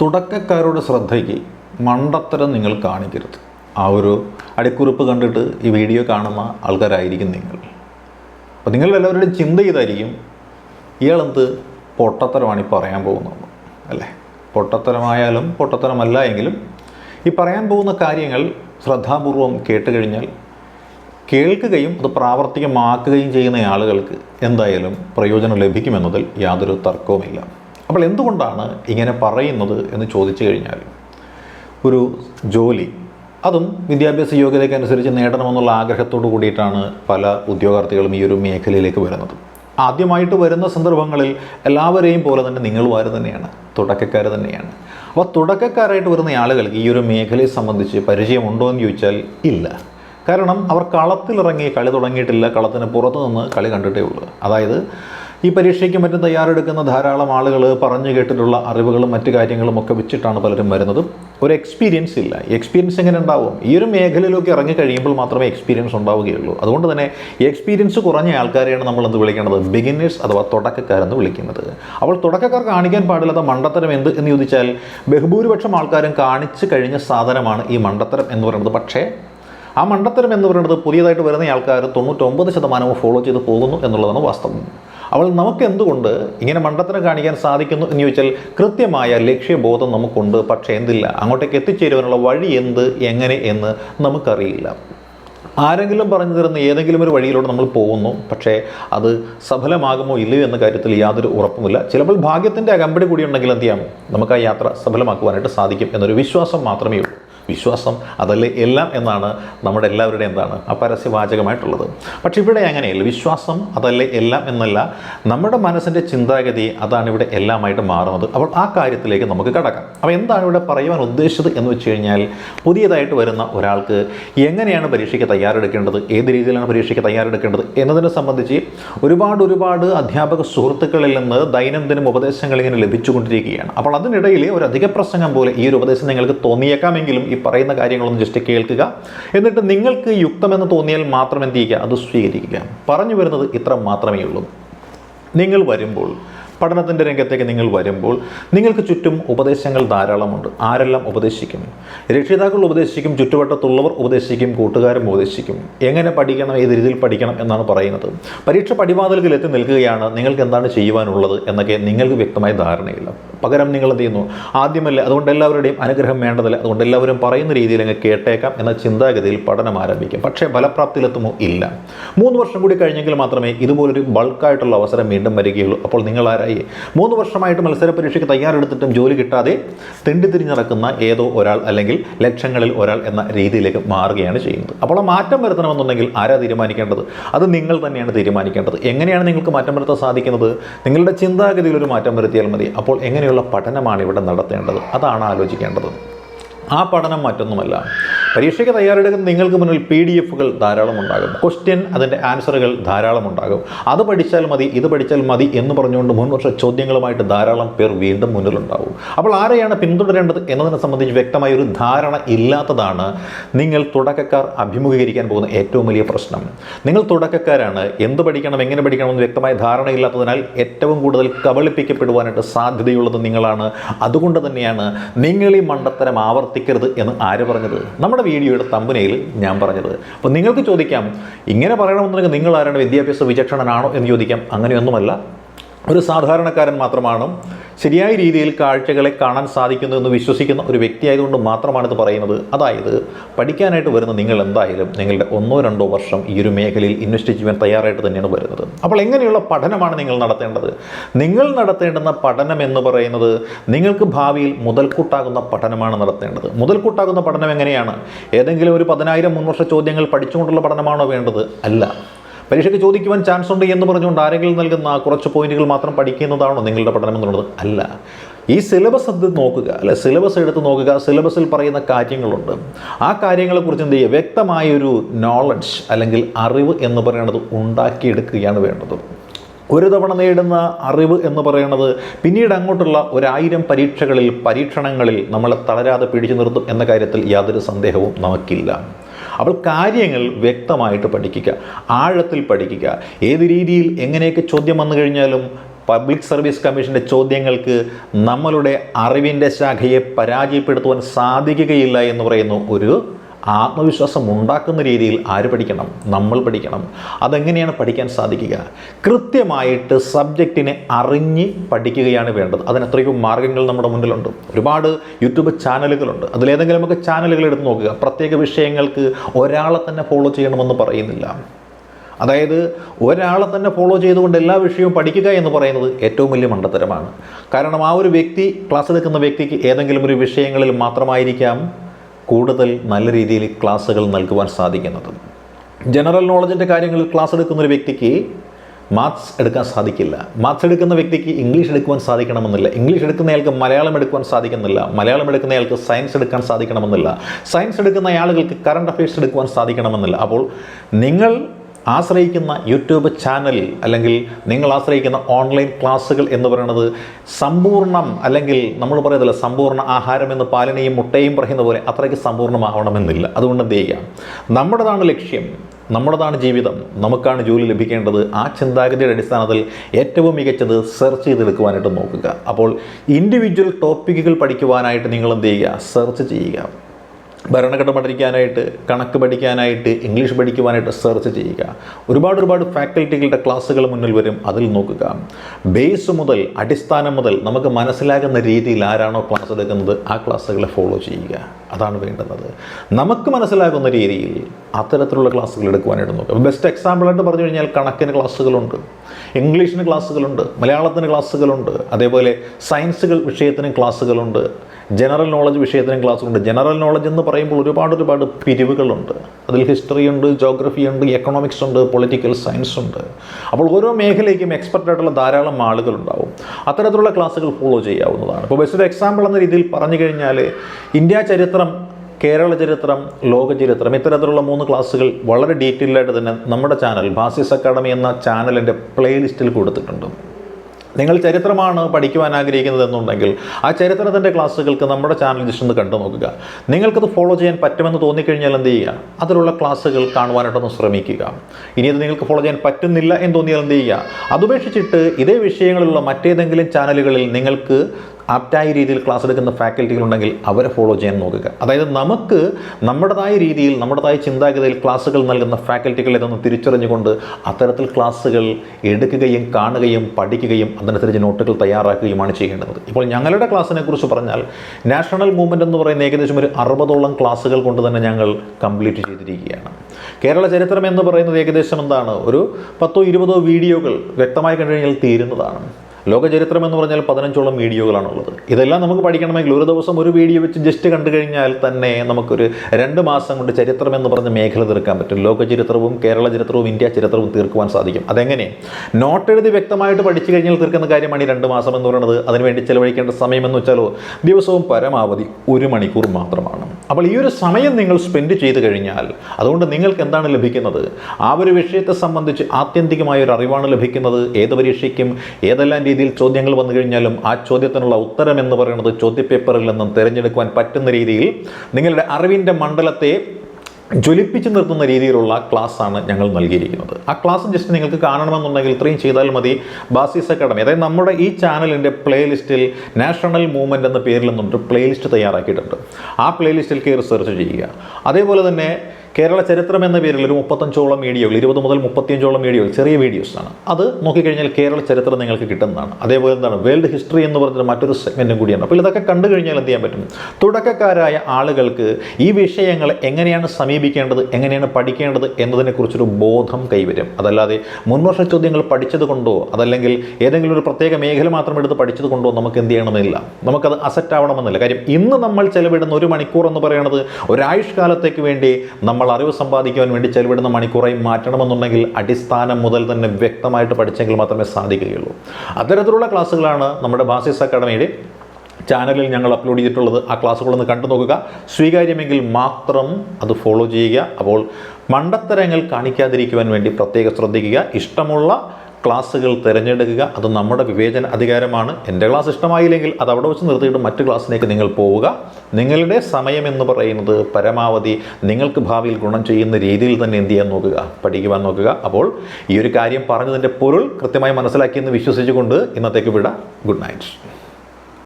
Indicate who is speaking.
Speaker 1: തുടക്കക്കാരുടെ ശ്രദ്ധയ്ക്ക് മണ്ടത്തരം നിങ്ങൾ കാണിക്കരുത്. ആ ഒരു അടിക്കുറിപ്പ് കണ്ടിട്ട് ഈ വീഡിയോ കാണുന്ന ആൾക്കാരായിരിക്കും നിങ്ങൾ. അപ്പോൾ നിങ്ങൾ എല്ലാവരുടെയും ചിന്ത ചെയ്തായിരിക്കും ഇയാളെന്ത് പൊട്ടത്തരമാണ് ഈ പറയാൻ പോകുന്നത് അല്ലേ? പൊട്ടത്തരമായാലും പൊട്ടത്തരമല്ല എങ്കിലും ഈ പറയാൻ പോകുന്ന കാര്യങ്ങൾ ശ്രദ്ധാപൂർവം കേട്ട് കഴിഞ്ഞാൽ കേൾക്കുകയും അത് പ്രാവർത്തികമാക്കുകയും ചെയ്യുന്ന ആളുകൾക്ക് എന്തായാലും പ്രയോജനം ലഭിക്കുമെന്നതിൽ യാതൊരു തർക്കവുമില്ല. അപ്പോൾ എന്തുകൊണ്ടാണ് ഇങ്ങനെ പറയുന്നത് എന്ന് ചോദിച്ചു കഴിഞ്ഞാൽ ഒരു ജോലി അതും വിദ്യാഭ്യാസ യോഗ്യതയ്ക്ക് അനുസരിച്ച് നേടണമെന്നുള്ള ആഗ്രഹത്തോടു കൂടിയിട്ടാണ് പല ഉദ്യോഗാർത്ഥികളും ഈ ഒരു മേഖലയിലേക്ക് വരുന്നത്. ആദ്യമായിട്ട് വരുന്ന സന്ദർഭങ്ങളിൽ എല്ലാവരെയും പോലെ തന്നെ നിങ്ങളും ആര് തന്നെയാണ് തുടക്കക്കാർ തന്നെയാണ്. അപ്പോൾ തുടക്കക്കാരായിട്ട് വരുന്ന ആളുകൾക്ക് ഈ ഒരു മേഖലയെ സംബന്ധിച്ച് പരിചയമുണ്ടോ എന്ന് ചോദിച്ചാൽ ഇല്ല. കാരണം അവർ കളത്തിലിറങ്ങി കളി തുടങ്ങിയിട്ടില്ല കളത്തിന് പുറത്തു നിന്ന് കളി കണ്ടിട്ടേ ഉള്ളൂ. അതായത് ഈ പരീക്ഷയ്ക്ക് മറ്റും തയ്യാറെടുക്കുന്ന ധാരാളം ആളുകൾ പറഞ്ഞു കേട്ടിട്ടുള്ള അറിവുകളും മറ്റു കാര്യങ്ങളും ഒക്കെ വെച്ചിട്ടാണ് പലരും വരുന്നത്. ഒരു എക്സ്പീരിയൻസ് ഇല്ല. എക്സ്പീരിയൻസ് എങ്ങനെ ഉണ്ടാവും? ഈ ഒരു മേഖലയിലൊക്കെ ഇറങ്ങി കഴിയുമ്പോൾ മാത്രമേ എക്സ്പീരിയൻസ് ഉണ്ടാവുകയുള്ളൂ. അതുകൊണ്ട് തന്നെ എക്സ്പീരിയൻസ് കുറഞ്ഞ ആൾക്കാരെയാണ് നമ്മൾ എന്ത് വിളിക്കുന്നത് ബിഗിനേഴ്സ് അഥവാ തുടക്കക്കാരെന്ന് വിളിക്കുന്നത്. അവൾ തുടക്കക്കാർ കാണിക്കാൻ പാടില്ലാത്ത മണ്ടത്തരം എന്ത് എന്ന് ചോദിച്ചാൽ ബഹുഭൂരിപക്ഷം ആൾക്കാരും കാണിച്ചു കഴിഞ്ഞ സാധനമാണ് ഈ മണ്ടത്തരം എന്ന് പറയുന്നത്. പക്ഷേ ആ മണ്ടത്തരം എന്ന് പറയുന്നത് പുതിയതായിട്ട് വരുന്ന ആൾക്കാർ തൊണ്ണൂറ്റൊമ്പത് ശതമാനവും ഫോളോ ചെയ്ത് പോകുന്നു എന്നുള്ളതാണ് വാസ്തവം. അവൾ നമുക്ക് എന്തുകൊണ്ട് ഇങ്ങനെ മണ്ടത്തിന് കാണിക്കാൻ സാധിക്കുന്നു എന്ന് ചോദിച്ചാൽ കൃത്യമായ ലക്ഷ്യബോധം നമുക്കുണ്ട് പക്ഷേ എന്തില്ല? അങ്ങോട്ടേക്ക് എത്തിച്ചേരുവാനുള്ള വഴി എന്ത് എങ്ങനെ എന്ന് നമുക്കറിയില്ല. ആരെങ്കിലും പറഞ്ഞു തരുന്ന ഏതെങ്കിലും ഒരു വഴിയിലൂടെ നമ്മൾ പോകുന്നു പക്ഷേ അത് സഫലമാകുമോ ഇല്ലയോ എന്ന കാര്യത്തിൽ യാതൊരു ഉറപ്പുമില്ല. ചിലപ്പോൾ ഭാഗ്യത്തിന്റെ അകമ്പടി കൂടി ഉണ്ടെങ്കിൽ എന്ത് ചെയ്യാം? നമുക്ക് ആ യാത്ര സഫലമാക്കുവാനായിട്ട് സാധിക്കും എന്നൊരു വിശ്വാസം മാത്രമേ ഉള്ളൂ. വിശ്വാസം അതല്ലേ എല്ലാം എന്നാണ് നമ്മുടെ എല്ലാവരുടെയും എന്താണ്? അപരസ്യവാചകമായിട്ടുള്ളത്. പക്ഷേ ഇവിടെ അങ്ങനെയല്ല. വിശ്വാസം അതല്ലേ എല്ലാം എന്നല്ല നമ്മുടെ മനസ്സിന്റെ ചിന്താഗതി അതാണ് ഇവിടെ എല്ലാമായിട്ട് മാറുന്നത്. അപ്പോൾ ആ കാര്യത്തിലേക്ക് നമുക്ക് കടക്കാം. അപ്പോൾ എന്താണ് ഇവിടെ പറയുവാൻ ഉദ്ദേശിച്ചത് എന്ന് വെച്ച് കഴിഞ്ഞാൽ പുതിയതായിട്ട് വരുന്ന ഒരാൾക്ക് എങ്ങനെയാണ് പരീക്ഷയ്ക്ക് തയ്യാറെടുക്കേണ്ടത് ഏത് രീതിയിലാണ് പരീക്ഷയ്ക്ക് തയ്യാറെടുക്കേണ്ടത് എന്നതിനെ സംബന്ധിച്ച് ഒരുപാട് ഒരുപാട് അധ്യാപക സുഹൃത്തുക്കളിൽ നിന്ന് ദൈനംദിനം ഉപദേശങ്ങൾ ഇങ്ങനെ ലഭിച്ചുകൊണ്ടിരിക്കുകയാണ്. അപ്പോൾ അതിനിടയിൽ ഒരു അധിക പ്രസംഗം പോലെ ഈ ഒരു ഉപദേശം നിങ്ങൾക്ക് തോന്നിയേക്കാമെങ്കിലും ഈ പറയുന്ന കാര്യങ്ങളൊന്ന് ജസ്റ്റ് കേൾക്കുക. എന്നിട്ട് നിങ്ങൾക്ക് യുക്തമെന്ന് തോന്നിയാൽ മാത്രം എന്ത് ചെയ്യുക? അത് സ്വീകരിക്കുക. പറഞ്ഞു വരുന്നത് ഇത്ര മാത്രമേ ഉള്ളൂ. നിങ്ങൾ വരുമ്പോൾ പഠനത്തിന്റെ രംഗത്തേക്ക് നിങ്ങൾ വരുമ്പോൾ നിങ്ങൾക്ക് ചുറ്റും ഉപദേശങ്ങൾ ധാരാളമുണ്ട്. ആരെല്ലാം ഉപദേശിക്കും? രക്ഷിതാക്കൾ ഉപദേശിക്കും ചുറ്റുവട്ടത്തുള്ളവർ ഉപദേശിക്കും കൂട്ടുകാരും ഉപദേശിക്കും. എങ്ങനെ പഠിക്കണം ഏത് രീതിയിൽ പഠിക്കണം എന്നാണ് പറയുന്നത്. പരീക്ഷ പടിവാതിലുകൾ എത്തി നിൽക്കുകയാണ് നിങ്ങൾക്ക് എന്താണ് ചെയ്യുവാനുള്ളത് എന്നൊക്കെ നിങ്ങൾക്ക് വ്യക്തമായ ധാരണയില്ല. പകരം നിങ്ങൾ എന്ത് ചെയ്യുന്നു? ആദ്യമല്ലേ അതുകൊണ്ട് എല്ലാവരുടെയും അനുഗ്രഹം വേണ്ടതല്ല? അതുകൊണ്ട് എല്ലാവരും പറയുന്ന രീതിയിൽ അങ്ങ് കേട്ടേക്കാം എന്ന ചിന്താഗതിയിൽ പഠനം ആരംഭിക്കും. പക്ഷേ ഫലപ്രാപ്തിയിലെത്തുമോ? ഇല്ല. മൂന്ന് വർഷം കൂടി കഴിഞ്ഞെങ്കിൽ മാത്രമേ ഇതുപോലൊരു ബൾക്കായിട്ടുള്ള അവസരം വീണ്ടും വരികയുള്ളൂ. അപ്പോൾ നിങ്ങൾ ആരായി മൂന്ന് വർഷമായിട്ട് മത്സര പരീക്ഷയ്ക്ക് തയ്യാറെടുത്തിട്ടും ജോലി കിട്ടാതെ തിണ്ടിത്തിരിഞ്ഞ് നടക്കുന്ന ഏതോ ഒരാൾ അല്ലെങ്കിൽ ലക്ഷങ്ങളിൽ ഒരാൾ എന്ന രീതിയിലേക്ക് മാറുകയാണ് ചെയ്യുന്നത്. അപ്പോൾ ആ മാറ്റം വരുത്തണമെന്നുണ്ടെങ്കിൽ ആരാ തീരുമാനിക്കേണ്ടത്? അത് നിങ്ങൾ തന്നെയാണ് തീരുമാനിക്കേണ്ടത്. എങ്ങനെയാണ് നിങ്ങൾക്ക് മാറ്റം വരുത്താൻ സാധിക്കുന്നത്? നിങ്ങളുടെ ചിന്താഗതിയിൽ ഒരു മാറ്റം വരുത്തിയാൽ മതി. അപ്പോൾ എങ്ങനെയുള്ള പഠനമാണ് ഇവിടെ നടത്തേണ്ടത്? അതാണ് ആലോചിക്കേണ്ടത്. ആ പഠനം മറ്റൊന്നുമല്ല. പരീക്ഷയ്ക്ക് തയ്യാറെടുക്കുന്ന നിങ്ങൾക്ക് മുന്നിൽ പി ഡി എഫുകൾ ധാരാളം ഉണ്ടാകും. ക്വസ്റ്റ്യൻ അതിന്റെ ആൻസറുകൾ ധാരാളം ഉണ്ടാകും. അത് പഠിച്ചാൽ മതി ഇത് പഠിച്ചാൽ മതി എന്ന് പറഞ്ഞുകൊണ്ട് മുൻവർഷ ചോദ്യങ്ങളുമായിട്ട് ധാരാളം പേർ വീണ്ടും മുന്നിലുണ്ടാവും. അപ്പോൾ ആരെയാണ് പിന്തുടരേണ്ടത് എന്നതിനെ സംബന്ധിച്ച് വ്യക്തമായ ഒരു ധാരണ ഇല്ലാത്തതാണ് നിങ്ങൾ തുടക്കക്കാർ അഭിമുഖീകരിക്കാൻ പോകുന്ന ഏറ്റവും വലിയ പ്രശ്നം. നിങ്ങൾ തുടക്കക്കാരാണ് എന്ത് പഠിക്കണം എങ്ങനെ പഠിക്കണം എന്ന് വ്യക്തമായ ധാരണയില്ലാത്തതിനാൽ ഏറ്റവും കൂടുതൽ കബളിപ്പിക്കപ്പെടുവാനായിട്ട് സാധ്യതയുള്ളത് നിങ്ങളാണ്. അതുകൊണ്ട് തന്നെയാണ് നിങ്ങൾ ഈ മണ്ടത്തരം ആവർത്തിക്കരുത് എന്ന് ആര് പറഞ്ഞത്? നമ്മുടെ വീഡിയോയുടെ തമ്പനയിൽ ഞാൻ പറഞ്ഞത്. അപ്പോൾ നിങ്ങൾക്ക് ചോദിക്കാം ഇങ്ങനെ പറയണമെന്നുണ്ടെങ്കിൽ നിങ്ങൾ ആരാണ് വിദ്യാഭ്യാസ വിചക്ഷണനാണോ എന്ന് ചോദിക്കാം. അങ്ങനെയൊന്നുമല്ല. ഒരു സാധാരണക്കാരൻ മാത്രമാണ് ശരിയായ രീതിയിൽ കാഴ്ചകളെ കാണാൻ സാധിക്കുന്നു എന്ന് വിശ്വസിക്കുന്ന ഒരു വ്യക്തിയായതുകൊണ്ട് മാത്രമാണ് ഇത് പറയുന്നത്. അതായത് പഠിക്കാനായിട്ട് വരുന്ന നിങ്ങൾ എന്തായാലും നിങ്ങളുടെ ഒന്നോ രണ്ടോ വർഷം ഈ ഒരു മേഖലയിൽ ഇൻവെസ്റ്റ് ചെയ്യാൻ തയ്യാറായിട്ട് തന്നെയാണ് വരുന്നത്. അപ്പോൾ എങ്ങനെയുള്ള പഠനമാണ് നിങ്ങൾ നടത്തേണ്ടത്? നിങ്ങൾ നടത്തേണ്ടുന്ന പഠനം എന്ന് പറയുന്നത് നിങ്ങൾക്ക് ഭാവിയിൽ മുതൽക്കൂട്ടാകുന്ന പഠനമാണ് നടത്തേണ്ടത്. മുതൽക്കൂട്ടാകുന്ന പഠനം എങ്ങനെയാണ്? ഏതെങ്കിലും ഒരു പതിനായിരം മുൻവർഷ ചോദ്യങ്ങൾ പഠിച്ചുകൊണ്ടുള്ള പഠനമാണോ വേണ്ടത്? അല്ല. പരീക്ഷയ്ക്ക് ചോദിക്കുവാൻ ചാൻസ് ഉണ്ട് എന്ന് പറഞ്ഞുകൊണ്ട് ആരെങ്കിലും നൽകുന്ന കുറച്ച് പോയിന്റുകൾ മാത്രം പഠിക്കുന്നതാണോ നിങ്ങളുടെ പഠനം എന്നുള്ളത് അല്ല. ഈ സിലബസ് അത് നോക്കുക അല്ലെ? സിലബസ് എടുത്ത് നോക്കുക സിലബസിൽ പറയുന്ന കാര്യങ്ങളുണ്ട്. ആ കാര്യങ്ങളെക്കുറിച്ച് എന്ത് ചെയ്യുക? വ്യക്തമായൊരു നോളജ് അല്ലെങ്കിൽ അറിവ് എന്ന് പറയുന്നത് ഉണ്ടാക്കിയെടുക്കുകയാണ് വേണ്ടത്. ഒരു തവണ നേടുന്ന അറിവ് എന്ന് പറയുന്നത് പിന്നീട് അങ്ങോട്ടുള്ള ഒരായിരം പരീക്ഷകളിൽ പരീക്ഷണങ്ങളിൽ നമ്മളെ തളരാതെ പിടിച്ചു നിർത്തും എന്ന കാര്യത്തിൽ യാതൊരു സന്ദേഹവും നമുക്കില്ല. അപ്പോൾ കാര്യങ്ങൾ വ്യക്തമായിട്ട് പഠിക്കുക ആഴത്തിൽ പഠിക്കുക. ഏത് രീതിയിൽ എങ്ങനെയൊക്കെ ചോദ്യം വന്നു കഴിഞ്ഞാലും പബ്ലിക് സർവീസ് കമ്മീഷന്റെ ചോദ്യങ്ങൾക്ക് നമ്മളുടെ അറിവിന്റെ ശാഖയെ പരാജയപ്പെടുത്തുവാൻ സാധിക്കുകയില്ല എന്ന് പറയുന്ന ഒരു ആത്മവിശ്വാസം ഉണ്ടാക്കുന്ന രീതിയിൽ ആര് പഠിക്കണം? നമ്മൾ പഠിക്കണം. അതെങ്ങനെയാണ് പഠിക്കാൻ സാധിക്കുക? കൃത്യമായിട്ട് സബ്ജക്റ്റിനെ അറിഞ്ഞ് പഠിക്കുകയാണ് വേണ്ടത്. അതിന് എത്രയോ മാർഗങ്ങൾ നമ്മുടെ മുന്നിലുണ്ട്. ഒരുപാട് യൂട്യൂബ് ചാനലുകളുണ്ട്. അതിലേതെങ്കിലുമൊക്കെ ചാനലുകൾ എടുത്ത് നോക്കുക. പ്രത്യേക വിഷയങ്ങൾക്ക് ഒരാളെ തന്നെ ഫോളോ ചെയ്യണമെന്ന് പറയുന്നില്ല. അതായത് ഒരാളെ തന്നെ ഫോളോ ചെയ്തുകൊണ്ട് എല്ലാ വിഷയവും പഠിക്കുക എന്ന് പറയുന്നത് ഏറ്റവും വലിയ മണ്ടത്തരമാണ്. കാരണം ആ ഒരു വ്യക്തി ക്ലാസ് എടുക്കുന്ന വ്യക്തിക്ക് ഏതെങ്കിലും ഒരു വിഷയങ്ങളിൽ മാത്രമായിരിക്കാം കൂടുതൽ നല്ല രീതിയിൽ ക്ലാസ്സുകൾ നൽകുവാൻ സാധിക്കുന്നത്. ജനറൽ നോളജിന്റെ കാര്യങ്ങളിൽ ക്ലാസ് എടുക്കുന്ന ഒരു വ്യക്തിക്ക് മാത്സ് എടുക്കാൻ സാധിക്കില്ല. മാത്സ് എടുക്കുന്ന വ്യക്തിക്ക് ഇംഗ്ലീഷ് എടുക്കുവാൻ സാധിക്കണമെന്നില്ല. ഇംഗ്ലീഷ് എടുക്കുന്നയാൾക്ക് മലയാളം എടുക്കുവാൻ സാധിക്കുന്നില്ല. മലയാളം എടുക്കുന്നയാൾക്ക് സയൻസ് എടുക്കാൻ സാധിക്കണമെന്നില്ല. സയൻസ് എടുക്കുന്ന ആളുകൾക്ക് കറണ്ട് അഫയേഴ്സ് എടുക്കുവാൻ സാധിക്കണമെന്നില്ല. അപ്പോൾ നിങ്ങൾ ആശ്രയിക്കുന്ന യൂട്യൂബ് ചാനൽ അല്ലെങ്കിൽ നിങ്ങൾ ആശ്രയിക്കുന്ന ഓൺലൈൻ ക്ലാസ്സുകൾ എന്ന് പറയുന്നത് സമ്പൂർണം അല്ലെങ്കിൽ നമ്മൾ പറയത്തില്ല സമ്പൂർണ ആഹാരം എന്ന് പാലിനെയും മുട്ടയും പറയുന്ന പോലെ അത്രയ്ക്ക് സമ്പൂർണമാവണമെന്നില്ല. അതുകൊണ്ട് എന്ത് ചെയ്യുക? നമ്മുടേതാണ് ലക്ഷ്യം നമ്മുടേതാണ് ജീവിതം നമുക്കാണ് ജോലി ലഭിക്കേണ്ടത്. ആ ചിന്താഗതിയുടെ അടിസ്ഥാനത്തിൽ ഏറ്റവും മികച്ചത് സെർച്ച് ചെയ്തെടുക്കുവാനായിട്ട് നോക്കുക. അപ്പോൾ ഇൻഡിവിജ്വൽ ടോപ്പിക്കുകൾ പഠിക്കുവാനായിട്ട് നിങ്ങൾ എന്ത് ചെയ്യുക? സെർച്ച് ചെയ്യുക. ഭരണഘടന പഠിക്കാനായിട്ട് കണക്ക് പഠിക്കാനായിട്ട് ഇംഗ്ലീഷ് പഠിക്കുവാനായിട്ട് സെർച്ച് ചെയ്യുക. ഒരുപാട് ഒരുപാട് ഫാക്കൽറ്റികളുടെ ക്ലാസ്സുകൾ മുന്നിൽ വരും അതിൽ നോക്കുക. ബേസ് മുതൽ അടിസ്ഥാനം മുതൽ നമുക്ക് മനസ്സിലാകുന്ന രീതിയിൽ ആരാണോ ക്ലാസ് എടുക്കുന്നത് ആ ക്ലാസ്സുകളെ ഫോളോ ചെയ്യുക. അതാണ് വേണ്ടുന്നത്. നമുക്ക് മനസ്സിലാകുന്ന രീതിയിൽ അത്തരത്തിലുള്ള ക്ലാസ്സുകൾ എടുക്കുവാനായിട്ട് നോക്കുക. ബെസ്റ്റ് എക്സാമ്പിളായിട്ട് പറഞ്ഞു കഴിഞ്ഞാൽ കണക്കിന് ക്ലാസ്സുകളുണ്ട് ഇംഗ്ലീഷിന് ക്ലാസ്സുകളുണ്ട് മലയാളത്തിന് ക്ലാസ്സുകളുണ്ട് അതേപോലെ സയൻസുകൾ വിഷയത്തിനും ക്ലാസ്സുകളുണ്ട് ജനറൽ നോളജ് വിഷയത്തിനും ക്ലാസ്സുകളുണ്ട് ജനറൽ നോളജ് എന്ന് പറയുമ്പോൾ ഒരുപാട് ഒരുപാട് പിരിവുകളുണ്ട്. അതിൽ ഹിസ്റ്ററി ഉണ്ട് ജോഗ്രഫി ഉണ്ട് എക്കണോമിക്സ് ഉണ്ട് പൊളിറ്റിക്കൽ സയൻസ് ഉണ്ട്. അപ്പോൾ ഓരോ മേഖലയ്ക്കും എക്സ്പെർട്ട് ആയിട്ടുള്ള ധാരാളം ആളുകളുണ്ടാവും. അത്തരത്തിലുള്ള ക്ലാസ്സുകൾ ഫോളോ ചെയ്യാവുന്നതാണ്. ഇപ്പോൾ ബെസ്റ്റ് എക്സാമ്പിൾ എന്ന രീതിയിൽ പറഞ്ഞു കഴിഞ്ഞാൽ ഇന്ത്യ ചരിത്രം കേരള ചരിത്രം ലോക ചരിത്രം ഇത്തരത്തിലുള്ള മൂന്ന് ക്ലാസ്സുകൾ വളരെ ഡീറ്റെയിൽഡായിട്ട് തന്നെ നമ്മുടെ ചാനൽ ബാസിസ് അക്കാഡമി എന്ന ചാനലിന്റെ പ്ലേലിസ്റ്റിൽ കൊടുത്തിട്ടുണ്ട്. നിങ്ങൾ ചരിത്രമാണ് പഠിക്കുവാൻ ആഗ്രഹിക്കുന്നത് എന്നുണ്ടെങ്കിൽ ആ ചരിത്രത്തിന്റെ ക്ലാസ്സുകൾക്ക് നമ്മുടെ ചാനൽ ജസ്റ്റ് ഒന്ന് കണ്ടു നോക്കുക. നിങ്ങൾക്കത് ഫോളോ ചെയ്യാൻ പറ്റുമെന്ന് തോന്നിക്കഴിഞ്ഞാൽ എന്ത് ചെയ്യുക? അതിലുള്ള ക്ലാസ്സുകൾ കാണുവാനായിട്ടൊന്ന് ശ്രമിക്കുക. ഇനി അത് നിങ്ങൾക്ക് ഫോളോ ചെയ്യാൻ പറ്റുന്നില്ല എന്ന് തോന്നിയാൽ എന്ത് ചെയ്യുക? അതുപേക്ഷിച്ചിട്ട് ഇതേ വിഷയങ്ങളിലുള്ള മറ്റേതെങ്കിലും ചാനലുകളിൽ നിങ്ങൾക്ക് ആപ്റ്റായ രീതിയിൽ ക്ലാസ് എടുക്കുന്ന ഫാക്കൽറ്റികൾ ഉണ്ടെങ്കിൽ അവരെ ഫോളോ ചെയ്യാൻ നോക്കുക. അതായത് നമുക്ക് നമ്മുടേതായ രീതിയിൽ നമ്മുടേതായ ചിന്താഗതിയിൽ ക്ലാസ്സുകൾ നൽകുന്ന ഫാക്കൽറ്റികൾ ഇതൊന്ന് തിരിച്ചറിഞ്ഞുകൊണ്ട് അത്തരത്തിൽ ക്ലാസ്സുകൾ എടുക്കുകയും കാണുകയും പഠിക്കുകയും അതനുസരിച്ച് നോട്ടുകൾ തയ്യാറാക്കുകയുമാണ് ചെയ്യേണ്ടത്. ഇപ്പോൾ ഞങ്ങളുടെ ക്ലാസ്സിനെ കുറിച്ച് പറഞ്ഞാൽ നാഷണൽ മൂവ്മെന്റ് എന്ന് പറയുന്ന ഏകദേശം ഒരു അറുപതോളം ക്ലാസ്സുകൾ കൊണ്ട് തന്നെ ഞങ്ങൾ കംപ്ലീറ്റ് ചെയ്തിരിക്കുകയാണ്. കേരള ചരിത്രം എന്ന് പറയുന്നത് ഏകദേശം എന്താണ്? ഒരു പത്തോ ഇരുപതോ വീഡിയോകൾ വ്യക്തമായി കഴിഞ്ഞാൽ തീരുന്നതാണ്. ലോകചരിത്രം എന്ന് പറഞ്ഞാൽ പതിനഞ്ചോളം വീഡിയോകളാണുള്ളത്. ഇതെല്ലാം നമുക്ക് പഠിക്കണമെങ്കിൽ ഒരു ദിവസം ഒരു വീഡിയോ വെച്ച് ജസ്റ്റ് കണ്ടു കഴിഞ്ഞാൽ തന്നെ നമുക്കൊരു രണ്ട് മാസം കൊണ്ട് ചരിത്രം എന്ന് പറഞ്ഞ മേഖല തീർക്കാൻ പറ്റും. ലോകചരിത്രവും കേരള ചരിത്രവും ഇന്ത്യ ചരിത്രവും തീർക്കുവാൻ സാധിക്കും. അതെങ്ങനെ? നോട്ട് എഴുതി വ്യക്തമായിട്ട് പഠിച്ചു കഴിഞ്ഞാൽ തീർക്കുന്ന കാര്യമാണ് ഈ രണ്ട് മാസം എന്ന് പറയുന്നത്. അതിനുവേണ്ടി ചിലവഴിക്കേണ്ട സമയം എന്ന് വെച്ചാലോ ദിവസവും പരമാവധി ഒരു മണിക്കൂർ മാത്രമാണ്. അപ്പോൾ ഈ ഒരു സമയം നിങ്ങൾ സ്പെൻഡ് ചെയ്ത് കഴിഞ്ഞാൽ അതുകൊണ്ട് നിങ്ങൾക്ക് എന്താണ് ലഭിക്കുന്നത്? ആ ഒരു വിഷയത്തെ സംബന്ധിച്ച് ആത്യന്തികമായ ഒരു അറിവാണ് ലഭിക്കുന്നത്. ഏത് പരീക്ഷയ്ക്കും ഏതെല്ലാം രീതിയിൽ ചോദ്യങ്ങൾ വന്നു കഴിഞ്ഞാലും ആ ചോദ്യത്തിനുള്ള ഉത്തരം എന്ന് പറയുന്നത് ചോദ്യപേപ്പറിൽ നിന്നും തിരഞ്ഞെടുക്കുവാൻ പറ്റുന്ന രീതിയിൽ നിങ്ങളുടെ അറിവിന്റെ മണ്ഡലത്തെ ജ്വലിപ്പിച്ചു നിർത്തുന്ന രീതിയിലുള്ള ക്ലാസ്സാണ് ഞങ്ങൾ നൽകിയിരിക്കുന്നത്. ആ ക്ലാസ് ജസ്റ്റ് നിങ്ങൾക്ക് കാണണമെന്നുണ്ടെങ്കിൽ ഇത്രയും ചെയ്താൽ മതി. ബാസിസ് അക്കാഡമി അതായത് നമ്മുടെ ഈ ചാനലിന്റെ പ്ലേലിസ്റ്റിൽ നാഷണൽ മൂവ്മെന്റ് എന്ന പേരിൽ നിന്നൊരു പ്ലേലിസ്റ്റ് തയ്യാറാക്കിയിട്ടുണ്ട്. ആ പ്ലേലിസ്റ്റിൽ കയറി സെർച്ച് ചെയ്യുക. അതേപോലെ തന്നെ കേരള ചരിത്രം എന്ന പേരിൽ ഒരു മുപ്പത്തഞ്ചോളം വീഡിയോകൾ ഇരുപത് മുതൽ മുപ്പത്തിയഞ്ചോളം വീഡിയോകൾ ചെറിയ വീഡിയോസ് ആണ് അത് നോക്കിക്കഴിഞ്ഞാൽ കേരള ചരിത്രം നിങ്ങൾക്ക് കിട്ടുന്നതാണ്. അതേപോലെ എന്താണ് വേൾഡ് ഹിസ്റ്ററി എന്ന് പറഞ്ഞ മറ്റൊരു സെഗ്മെന്റും കൂടിയാണ്. അപ്പോൾ ഇതൊക്കെ കണ്ടു കഴിഞ്ഞാൽ എന്ത് ചെയ്യാൻ പറ്റും? തുടക്കക്കാരായ ആളുകൾക്ക് ഈ വിഷയങ്ങൾ എങ്ങനെയാണ് സമീപിക്കേണ്ടത് എങ്ങനെയാണ് പഠിക്കേണ്ടത് എന്നതിനെക്കുറിച്ചൊരു ബോധം കൈവരും. അതല്ലാതെ മുൻവർഷ ചോദ്യങ്ങൾ പഠിച്ചത് കൊണ്ടോ അതല്ലെങ്കിൽ ഏതെങ്കിലും ഒരു പ്രത്യേക മേഖല മാത്രം എടുത്ത് പഠിച്ചത് കൊണ്ടോ നമുക്ക് എന്ത് ചെയ്യണമെന്നില്ല. നമുക്കത് അസറ്റ് ആവണമെന്നില്ല. കാര്യം ഇന്ന് നമ്മൾ ചെലവിടുന്ന ഒരു മണിക്കൂർ എന്ന് പറയുന്നത് ഒരായുഷ്കാലത്തേക്ക് വേണ്ടി അറിവ് സമ്പാദിക്കുവാൻ വേണ്ടി ചെലവിടുന്ന മണിക്കൂറായി മാറ്റണമെന്നുണ്ടെങ്കിൽ അടിസ്ഥാനം മുതൽ തന്നെ വ്യക്തമായിട്ട് പഠിച്ചെങ്കിൽ മാത്രമേ സാധിക്കുകയുള്ളൂ. അത്തരത്തിലുള്ള ക്ലാസ്സുകളാണ് നമ്മുടെ ബാസിസ് അക്കാഡമിയുടെ ചാനലിൽ ഞങ്ങൾ അപ്ലോഡ് ചെയ്തിട്ടുള്ളത്. ആ ക്ലാസ്സുകളൊന്ന് കണ്ടു നോക്കുക. സ്വീകാര്യമെങ്കിൽ മാത്രം അത് ഫോളോ ചെയ്യുക. അപ്പോൾ മണ്ടത്തരങ്ങൾ കാണിക്കാതിരിക്കുവാൻ വേണ്ടി പ്രത്യേകം ശ്രദ്ധിക്കുക. ഇഷ്ടമുള്ള ക്ലാസ്സുകൾ തിരഞ്ഞെടുക്കുക അത് നമ്മുടെ വിവേചന അധികാരമാണ്. എന്റെ ക്ലാസ് ഇഷ്ടമായില്ലെങ്കിൽ അത് അവിടെ വെച്ച് നിർത്തിയിട്ട് മറ്റു ക്ലാസ്സിലേക്ക് നിങ്ങൾ പോവുക. നിങ്ങളുടെ സമയം എന്ന് പറയുന്നത് പരമാവധി നിങ്ങൾക്ക് ഭാവിയിൽ ഗുണം ചെയ്യുന്ന രീതിയിൽ തന്നെ എന്ത് ചെയ്യാൻ നോക്കുക? പഠിക്കുവാൻ നോക്കുക. അപ്പോൾ ഈ ഒരു കാര്യം പറഞ്ഞതിന്റെ പൊരുൾ കൃത്യമായി മനസ്സിലാക്കിയെന്ന് വിശ്വസിച്ചുകൊണ്ട് ഇന്നത്തേക്ക് വിട. Good night.